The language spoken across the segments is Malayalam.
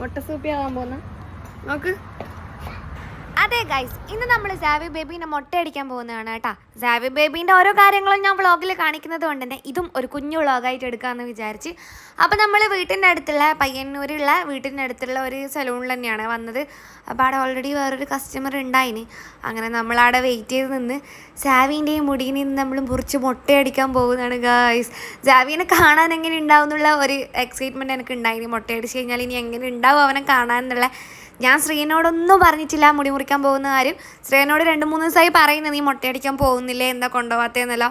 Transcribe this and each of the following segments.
മുട്ട സൂപ്പി ആവാൻ പോകുന്ന നോക്ക്. അതെ ഗൈസ് ഇന്ന് നമ്മൾ സാവി ബേബീനെ മുട്ടയടിക്കാൻ പോകുന്നതാണ് കേട്ടാ. സാവി ബേബീന്റെ ഓരോ കാര്യങ്ങളും ഞാൻ വ്ളോഗിൽ കാണിക്കുന്നത് കൊണ്ട് തന്നെ ഇതും ഒരു കുഞ്ഞു വ്ളോഗായിട്ട് എടുക്കാമെന്ന് വിചാരിച്ച്. അപ്പോൾ നമ്മൾ വീട്ടിന്റെ അടുത്തുള്ള പയ്യന്നൂരുള്ള വീട്ടിന്റെ അടുത്തുള്ള ഒരു സലൂണിൽ തന്നെയാണ് വന്നത്. അപ്പോൾ അവിടെ ഓൾറെഡി വേറൊരു കസ്റ്റമർ ഉണ്ടായിന്. അങ്ങനെ നമ്മളവിടെ വെയിറ്റ് ചെയ്ത് നിന്ന് സാവിന്റെയും നിന്ന് നമ്മൾ മുറിച്ച് മുട്ടയടിക്കാൻ പോകുന്നതാണ് ഗൈസ് സാവിനെ കാണാൻ എങ്ങനെ ഉണ്ടാവും എന്നുള്ള ഒരു എക്സൈറ്റ്മെന്റ് എനിക്ക് ഉണ്ടായിന്. മുട്ടയടിച്ച് കഴിഞ്ഞാൽ ഇനി എങ്ങനെ ഉണ്ടാവും അവനെ കാണാൻ എന്നുള്ള ഞാൻ ശ്രീനോടൊന്നും പറഞ്ഞിട്ടില്ല മുടി മുറിക്കാൻ പോകുന്ന കാര്യം. ശ്രീനോട് രണ്ട് മൂന്ന് ദിവസമായി പറയുന്നത് നീ മുട്ടയടിക്കാൻ പോകുന്നില്ലേ? എന്താ കൊണ്ടുപോകാത്തതെന്നല്ലോ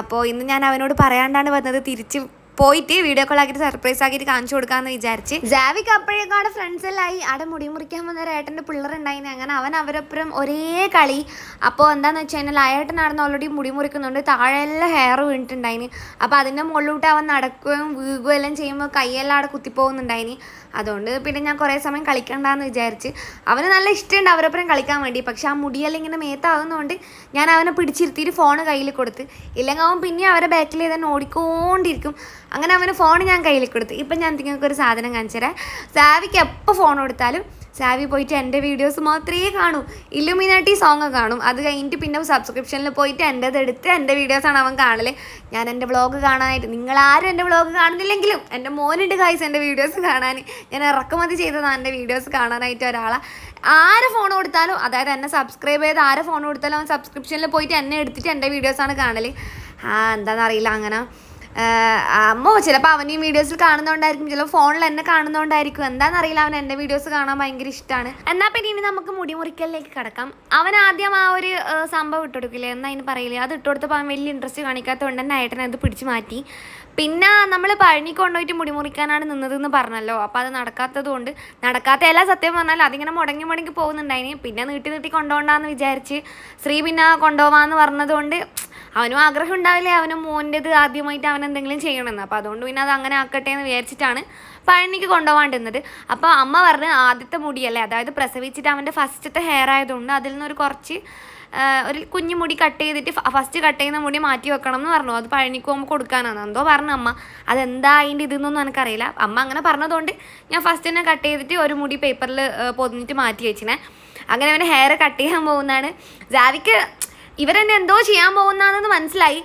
അപ്പോൾ ഇന്ന് ഞാൻ അവനോട് പറയാണ്ടാണ് വന്നത് തിരിച്ച് പോയിട്ട് വീഡിയോ കോൾ ആക്കിയിട്ട് സർപ്രൈസ് ആക്കിയിട്ട് കാണിച്ചു കൊടുക്കാന്ന് വിചാരിച്ച്. ജാവിക്ക് അപ്പോഴേക്കും അവിടെ ആയി അവിടെ മുടി മുറിക്കാൻ വന്ന ഏട്ടന്റെ പിള്ളേരുണ്ടായിന് അങ്ങനെ അവൻ അവരൊപ്പം ഒരേ കളി. അപ്പോൾ എന്താന്ന് വെച്ച് കഴിഞ്ഞാൽ അയേട്ടൻ നടന്ന് ഓൾറെഡി മുടി മുറിക്കുന്നുണ്ട്. താഴെല്ലാം ഹെയർ വീണിട്ടുണ്ടായിന്. അപ്പോൾ അതിന്റെ മുകളിലോട്ട് അവൻ നടക്കുകയും വീഴുകയും എല്ലാം ചെയ്യുമ്പോൾ കൈയെല്ലാം അവിടെ കുത്തിപ്പോകുന്നുണ്ടായിന്. അതുകൊണ്ട് പിന്നെ ഞാൻ കുറേ സമയം കളിക്കണ്ടെന്ന് വിചാരിച്ച്. അവന് നല്ല ഇഷ്ടമുണ്ട് അവരൊപ്പം കളിക്കാൻ വേണ്ടി. പക്ഷെ ആ മുടിയെല്ലാം ഇങ്ങനെ മേത്താകുന്നതുകൊണ്ട് ഞാൻ അവനെ പിടിച്ചിരുത്തിയിട്ട് ഫോൺ കയ്യിൽ കൊടുത്ത്. ഇല്ലെങ്കിൽ അവൻ പിന്നെ അവരെ ബാക്കിൽ തന്നെ ഓടിക്കൊണ്ടിരിക്കും. അങ്ങനെ അവന് ഫോൺ ഞാൻ കയ്യിൽ കൊടുത്തു. ഇപ്പം ഞാൻ നിങ്ങൾക്ക് ഒരു സാധനം കാണിച്ചു തരാം. സാവിക്ക് എപ്പോൾ ഫോൺ കൊടുത്താലും സാവി പോയിട്ട് എന്റെ വീഡിയോസ് മാത്രമേ കാണൂ. ഇലുമിനാട്ടി സോങ് കാണും. അത് കഴിഞ്ഞിട്ട് പിന്നെ സബ്സ്ക്രിപ്ഷനിൽ പോയിട്ട് എന്റെത് എടുത്ത് എന്റെ വീഡിയോസാണ് അവൻ കാണൽ ഞാൻ എന്റെ വ്ളോഗ് കാണാനായിട്ട് നിങ്ങളാരും എന്റെ വ്ളോഗ് കാണുന്നില്ലെങ്കിലും എന്റെ മോനുണ്ട് കായ്സ് എന്റെ വീഡിയോസ് കാണാൻ. ഞാൻ ഇറക്കുമതി ചെയ്തതാണ് എന്റെ വീഡിയോസ് കാണാനായിട്ട് ഒരാളാണ് ആരെ ഫോൺ കൊടുത്താലും അതായത് എന്നെ സബ്സ്ക്രൈബ് ചെയ്ത് ആരെ ഫോൺ കൊടുത്താലും അവൻ സബ്സ്ക്രിപ്ഷനിൽ പോയിട്ട് എന്നെ എടുത്തിട്ട് എന്റെ വീഡിയോസാണ് കാണൽ ആ എന്താണെന്നറിയില്ല അങ്ങനെ. അമ്മ ചിലപ്പോൾ അവനീ വീഡിയോസിൽ കാണുന്നതുകൊണ്ടായിരിക്കും ചിലപ്പോൾ ഫോണിൽ എന്നെ കാണുന്നതുകൊണ്ടായിരിക്കും എന്താണെന്നറിയില്ല അവൻ എന്റെ വീഡിയോസ് കാണാൻ ഭയങ്കര ഇഷ്ടമാണ് എന്നാൽ പിന്നെ ഇനി നമുക്ക് മുടി മുറിക്കലിലേക്ക് കിടക്കാം. അവൻ ആദ്യം ആ ഒരു സംഭവം ഇട്ടുകൊടുക്കില്ലേ എന്നാ അതിന് പറയില്ലേ? അത് ഇട്ടുകൊടുത്തപ്പോൾ അവൻ വലിയ ഇൻട്രസ്റ്റ് കാണിക്കാത്തതുകൊണ്ട് തന്നെ ഏട്ടനെ അത് പിടിച്ചു മാറ്റി. പിന്നെ നമ്മൾ പഴനി കൊണ്ടുപോയിട്ട് മുടി മുറിക്കാനാണ് നിന്നതെന്ന് പറഞ്ഞല്ലോ. അപ്പോൾ അത് നടക്കാത്തത് കൊണ്ട് നടക്കാത്ത എല്ലാ സത്യം പറഞ്ഞാൽ അതിങ്ങനെ മുടങ്ങി മുടങ്ങി പോകുന്നുണ്ടായിന്. പിന്നെ നീട്ടി നീട്ടി കൊണ്ടുപോകണ്ടെന്ന് വിചാരിച്ച് ശ്രീ പിന്നെ കൊണ്ടുപോകാമെന്ന് പറഞ്ഞതുകൊണ്ട് അവനും ആഗ്രഹം ഉണ്ടാവില്ലേ? അവനും മോന്റെത് ആദ്യമായിട്ട് അവൻ എന്തെങ്കിലും ചെയ്യണമെന്ന്. അപ്പോൾ അതുകൊണ്ട് പിന്നെ അത് അങ്ങനെ ആക്കട്ടെ എന്ന് വിചാരിച്ചിട്ടാണ് പഴനിക്ക് കൊണ്ടുപോകാണ്ടിരുന്നത് അപ്പോൾ അമ്മ പറഞ്ഞ് ആദ്യത്തെ മുടിയല്ലേ? അതായത് പ്രസവിച്ചിട്ട് അവന്റെ ഫസ്റ്റത്തെ ഹെയർ ആയതുകൊണ്ട് അതിൽ നിന്നൊരു കുറച്ച് ഒരു കുഞ്ഞു മുടി കട്ട് ചെയ്തിട്ട് ഫസ്റ്റ് കട്ട് ചെയ്യുന്ന മുടി മാറ്റി വെക്കണം എന്ന് പറഞ്ഞു. അത് പഴനിക്ക് പോകുമ്പോൾ കൊടുക്കാനാണ്. എന്തോ പറഞ്ഞു അമ്മ. അതെന്താ അതിന്റെ ഇതെന്നൊന്നും എനിക്കറിയില്ല. അമ്മ അങ്ങനെ പറഞ്ഞതുകൊണ്ട് ഞാൻ ഫസ്റ്റ് തന്നെ കട്ട് ചെയ്തിട്ട് ഒരു മുടി പേപ്പറിൽ പൊതിഞ്ഞിട്ട് മാറ്റി വെച്ചിനെ. അങ്ങനെ അവന്റെ ഹെയർ കട്ട് ചെയ്യാൻ പോകുന്നതാണ്. ജാവിക്ക് ഇവരെന്നെ എന്തോ ചെയ്യാൻ പോകുന്നതെന്ന് മനസ്സിലായി.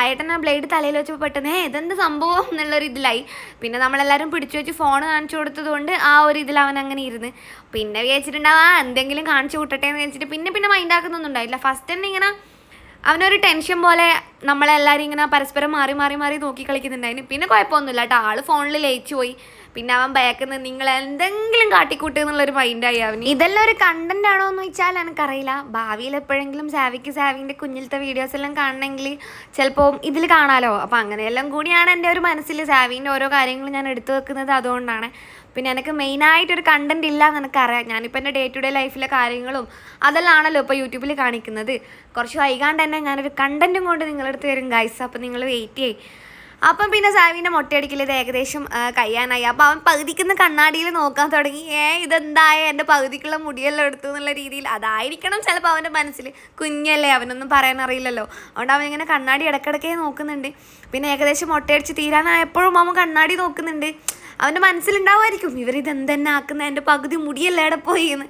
അയേട്ടൻ ആ ബ്ലേഡ് തലയിൽ വെച്ചപ്പോൾ പെട്ടെന്ന് ഏ ഇതെന്ത് സംഭവം? എന്നുള്ളൊരു ഇതിലായി പിന്നെ നമ്മളെല്ലാവരും പിടിച്ചു വെച്ച് ഫോൺ കാണിച്ചു കൊടുത്തത് കൊണ്ട് ആ ഒരു ഇതിൽ അവൻ അങ്ങനെ ഇരുന്ന് പിന്നെ വിചാരിച്ചിട്ടുണ്ടാവും ആ എന്തെങ്കിലും കാണിച്ചു കൂട്ടട്ടെ എന്ന് വെച്ചിട്ട് പിന്നെ പിന്നെ മൈൻഡാക്കുന്നൊന്നും ഉണ്ടായില്ല. ഫസ്റ്റ് തന്നെ ഇങ്ങനെ അവനൊരു ടെൻഷൻ പോലെ നമ്മളെല്ലാവരും ഇങ്ങനെ പരസ്പരം മാറി മാറി മാറി നോക്കി കളിക്കുന്നുണ്ടായിരുന്നു. പിന്നെ കുഴപ്പമൊന്നുമില്ല കേട്ടോ ആൾ ഫോണിൽ ലയിച്ചു പോയി. പിന്നെ അവൻ ബാക്കിൽ നിങ്ങൾ എന്തെങ്കിലും കാട്ടിക്കൂട്ടുക എന്നുള്ളൊരു മൈൻഡായി അവന്. ഇതെല്ലാം ഒരു കണ്ടന്റ് ആണോ എന്ന് വെച്ചാൽ എനിക്കറിയില്ല. ഭാവിയിൽ എപ്പോഴെങ്കിലും സാവിക്ക് സാവിന്റെ കുഞ്ഞിലത്തെ വീഡിയോസ് എല്ലാം കാണണമെങ്കിൽ ചിലപ്പോൾ ഇതിൽ കാണാലോ. അപ്പോൾ അങ്ങനെയെല്ലാം കൂടിയാണ് എന്റെ ഒരു മനസ്സിൽ സാവിന്റെ ഓരോ കാര്യങ്ങളും ഞാൻ എടുത്തു വെക്കുന്നത് അതുകൊണ്ടാണ്. പിന്നെ എനിക്ക് മെയിനായിട്ടൊരു കണ്ടന്റ് ഇല്ല എന്ന് എനിക്കറിയാം. ഞാനിപ്പോൾ എന്റെ ഡേ ടു ഡേ ലൈഫിലെ കാര്യങ്ങളും അതെല്ലാം ആണല്ലോ ഇപ്പോൾ യൂട്യൂബിൽ കാണിക്കുന്നത്. കുറച്ച് വൈകാണ്ട് തന്നെ ഞാനൊരു കണ്ടന്റും കൊണ്ട് നിങ്ങളടുത്ത് വരും ഗൈസ് അപ്പോൾ നിങ്ങൾ വെയിറ്റ് ചെയ്യ്. അപ്പം പിന്നെ സാവിന്റെ മുട്ടയടിക്കൽ ഇത് ഏകദേശം കയ്യാനായി അപ്പോൾ അവൻ പകുതിക്കുന്ന കണ്ണാടിയിൽ നോക്കാൻ തുടങ്ങി. ഏ ഇതെന്തായ? എന്റെ പകുതിക്കുള്ള മുടിയെല്ലാം എടുത്തു എന്നുള്ള രീതിയിൽ. അതായിരിക്കണം ചിലപ്പോൾ അവന്റെ മനസ്സിൽ കുഞ്ഞല്ലേ അവനൊന്നും പറയാൻ അറിയില്ലല്ലോ. അതുകൊണ്ട് അവൻ ഇങ്ങനെ കണ്ണാടി ഇടക്കിടക്കേ നോക്കുന്നുണ്ട്. പിന്നെ ഏകദേശം മുട്ടയടിച്ച് തീരാനായപ്പോഴും അവൻ കണ്ണാടി നോക്കുന്നുണ്ട്. അവന്റെ മനസ്സിലുണ്ടാവുമായിരിക്കും. ഇവർ ഇതെന്തന്നെ ആക്കുന്ന? എന്റെ പകുതി മുടിയല്ലേ ഇവിടെ പോയി എന്ന്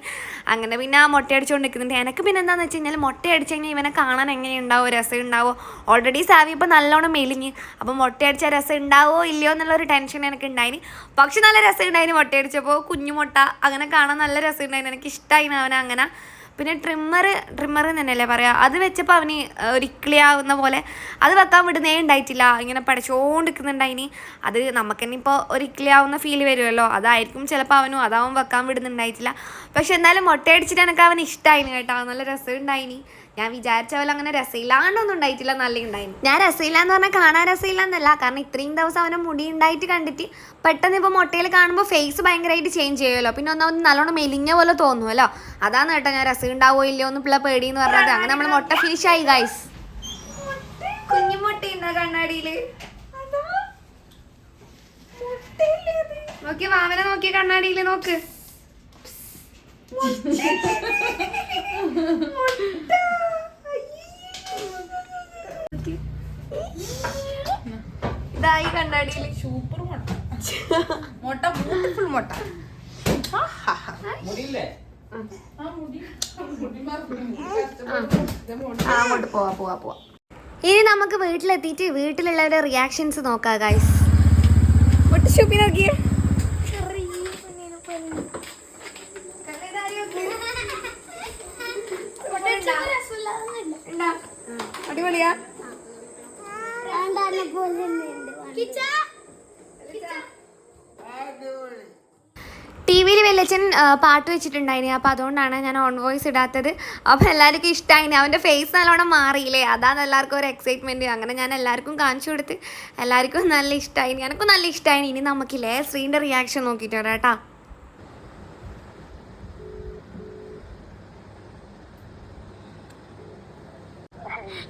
അങ്ങനെ പിന്നെ ആ മുട്ടയടിച്ചുകൊണ്ട് നിൽക്കുന്നുണ്ട് എനിക്ക് പിന്നെ എന്താണെന്ന് വെച്ച് കഴിഞ്ഞാൽ മുട്ടയടിച്ച് കഴിഞ്ഞാൽ ഇവനെ കാണാൻ എങ്ങനെയുണ്ടാവോ രസം ഉണ്ടാവോ? ഓൾറെഡി സാവി ഇപ്പം നല്ലോണം മെലിഞ്ഞ്. അപ്പം മുട്ടയടിച്ച രസം ഉണ്ടാവോ ഇല്ലയോ എന്നുള്ളൊരു ടെൻഷൻ എനിക്ക് ഉണ്ടായിന് പക്ഷെ നല്ല രസം ഉണ്ടായിന് മുട്ടയടിച്ചപ്പോൾ കുഞ്ഞു മുട്ട. അങ്ങനെ കാണാൻ നല്ല രസം ഉണ്ടായിന്. എനിക്ക് ഇഷ്ടമായി അവനെ അങ്ങനെ. പിന്നെ ട്രിമ്മർ ട്രിമ്മർ തന്നെയല്ലേ പറയാ. അത് വെച്ചപ്പോൾ അവന് ആവുന്ന പോലെ അത് വെക്കാൻ വിടുന്നേ ഉണ്ടായിട്ടില്ല. ഇങ്ങനെ പഠിച്ചുകൊണ്ടിരിക്കുന്നുണ്ടായിനി അത് നമുക്ക് തന്നെ ഇപ്പോൾ ആവുന്ന ഫീൽ വരുമല്ലോ. അതായിരിക്കും ചിലപ്പോൾ അവനും അതാവും വെക്കാൻ വിടുന്നുണ്ടായിട്ടില്ല. പക്ഷെ എന്നാലും മുട്ടയടിച്ചിട്ട് എനിക്ക് അവന് ഇഷ്ടമായിന് കേട്ടോ. നല്ല രസം ഉണ്ടായിനി ഞാൻ വിചാരിച്ച പോലെ അങ്ങനെ രസയില്ലാണ്ടൊന്നും ഉണ്ടായിട്ടില്ല നല്ല ഉണ്ടായിരുന്നു ഞാൻ രസയില്ല എന്ന് പറഞ്ഞാൽ കാണാൻ രസയില്ല എന്നല്ല കാരണം ഇത്രയും ദിവസം അവനെ മുടി ഉണ്ടായിട്ട് കണ്ടിട്ട് പെട്ടെന്ന് ഇപ്പോൾ മുട്ടയിൽ കാണുമ്പോൾ ഫേസ് ഭയങ്കരമായിട്ട് ചേഞ്ച് ചെയ്യുമല്ലോ. പിന്നെ ഒന്നും നല്ലോണം മെലിഞ്ഞ പോലെ തോന്നുമല്ലോ. അതാണ് കേട്ടോ ഞാൻ രസം ഉണ്ടാവോ ഇല്ലയോ എന്ന് പിള്ള പേടി എന്ന് പറഞ്ഞത്. അങ്ങനെ നമ്മൾ മുട്ട ഫിനിഷ് ആയി ഗൈസ് കുഞ്ഞു മുട്ടയുണ്ടോ കണ്ണാടിയിൽ? നോക്കി വാവനെ നോക്കി കണ്ണാടിയിൽ നോക്ക്. ഇതായി കണ്ണാടിയിൽ സൂപ്പർ മുട്ട. മുട്ട ബ്യൂട്ടിഫുൾ മുട്ട. അങ്ങോട്ട് പോവാ പോവാ പോവാ. ഇനി നമുക്ക് വീട്ടിലെത്തിയിട്ട് വീട്ടിലുള്ളവരുടെ റിയാക്ഷൻസ് നോക്കാം ഗൈസ് മുട്ട ഷൂപ്പി നോക്കിയേ. അടിപൊളിയാ? ടി വിയിൽ വെല്ലച്ചൻ പാട്ട് വെച്ചിട്ടുണ്ടായിന്. അപ്പോൾ അതുകൊണ്ടാണ് ഞാൻ ഓൺ വോയിസ് ഇടാത്തത്. അപ്പോൾ എല്ലാവർക്കും ഇഷ്ടമായിന് അവന്റെ ഫേസ് നല്ലോണം മാറിയില്ലേ? അതാണ് എല്ലാവർക്കും ഒരു എക്സൈറ്റ്മെന്റ് അങ്ങനെ ഞാൻ എല്ലാവർക്കും കാണിച്ചു കൊടുത്ത് എല്ലാവർക്കും നല്ല ഇഷ്ടമായി എനിക്കും നല്ല ഇഷ്ടമായി ഇനി നമുക്കില്ലേ ശ്രീന്റെ റിയാക്ഷൻ നോക്കിയിട്ട് വരാം കേട്ടോ.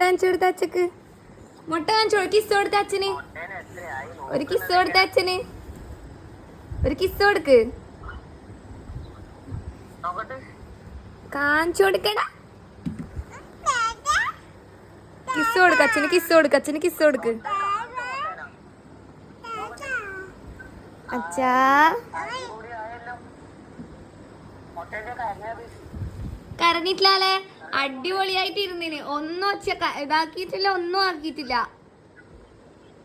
കാണിച്ചു കൊടുത്ത അച്ഛക്ക്. മുട്ട കാണിച്ചു കിസ് കൊടുത്ത അച്ഛന്. ഒരു കിസ് കൊടുത്ത അച്ഛന്. ഒരു കിസ് കൊടുക്ക്. കാണിച്ചു കൊടുക്കടാ കിസ് കൊടുക്ക അച്ഛന് കിസ് കൊടുക്ക അച്ഛന് കിസ് കൊടുക്ക്. അച്ഛാ. കൂടി അടിപൊളിയായിട്ട് ഇരുന്നിന് ഒന്നും ഒച്ച ഇതാക്കിയിട്ടില്ല ഒന്നും ആക്കിയിട്ടില്ല.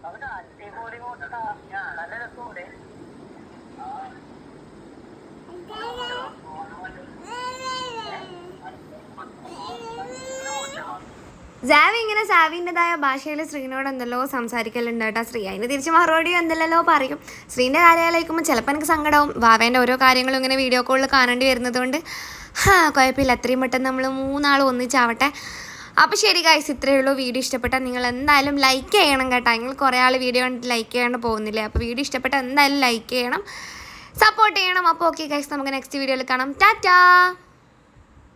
അവിടെ അടിപൊളി മുട്ട നല്ല രസമുണ്ട് ജാവി ഇങ്ങനെ സാവിന്റെതായ ഭാഷയിൽ ശ്രീനോട് എന്തല്ലോ സംസാരിക്കലുണ്ട് കേട്ടോ. ശ്രീ അതിന് തിരിച്ച് മറുപടി എന്തല്ലോ പറയും. ശ്രീന്റെ കാര്യങ്ങളേക്കുമ്പോൾ ചിലപ്പോൾ എനിക്ക് സങ്കടവും. വാവേന്റെ ഓരോ കാര്യങ്ങളും ഇങ്ങനെ വീഡിയോ കോളിൽ കാണേണ്ടി വരുന്നതുകൊണ്ട്. ഹാ കുഴപ്പമില്ല. അത്രയും പെട്ടെന്ന് നമ്മൾ മൂന്നാൾ ഒന്നിച്ചാവട്ടെ. അപ്പോൾ ശരി ഗൈസ് ഇത്രയേ ഉള്ളൂ. വീഡിയോ ഇഷ്ടപ്പെട്ടാൽ നിങ്ങൾ എന്തായാലും ലൈക്ക് ചെയ്യണം കേട്ടോ. നിങ്ങൾ കുറേ ആൾ വീഡിയോ കണ്ടിട്ട് ലൈക്ക് ചെയ്യാണ്ട് പോകുന്നില്ലേ? അപ്പോൾ വീഡിയോ ഇഷ്ടപ്പെട്ടാൽ എന്തായാലും ലൈക്ക് ചെയ്യണം. സപ്പോർട്ട് ചെയ്യണം. അപ്പോൾ ഓക്കെ ഗൈസ് നമുക്ക് നെക്സ്റ്റ് വീഡിയോയിൽ കാണാം. ടാറ്റാ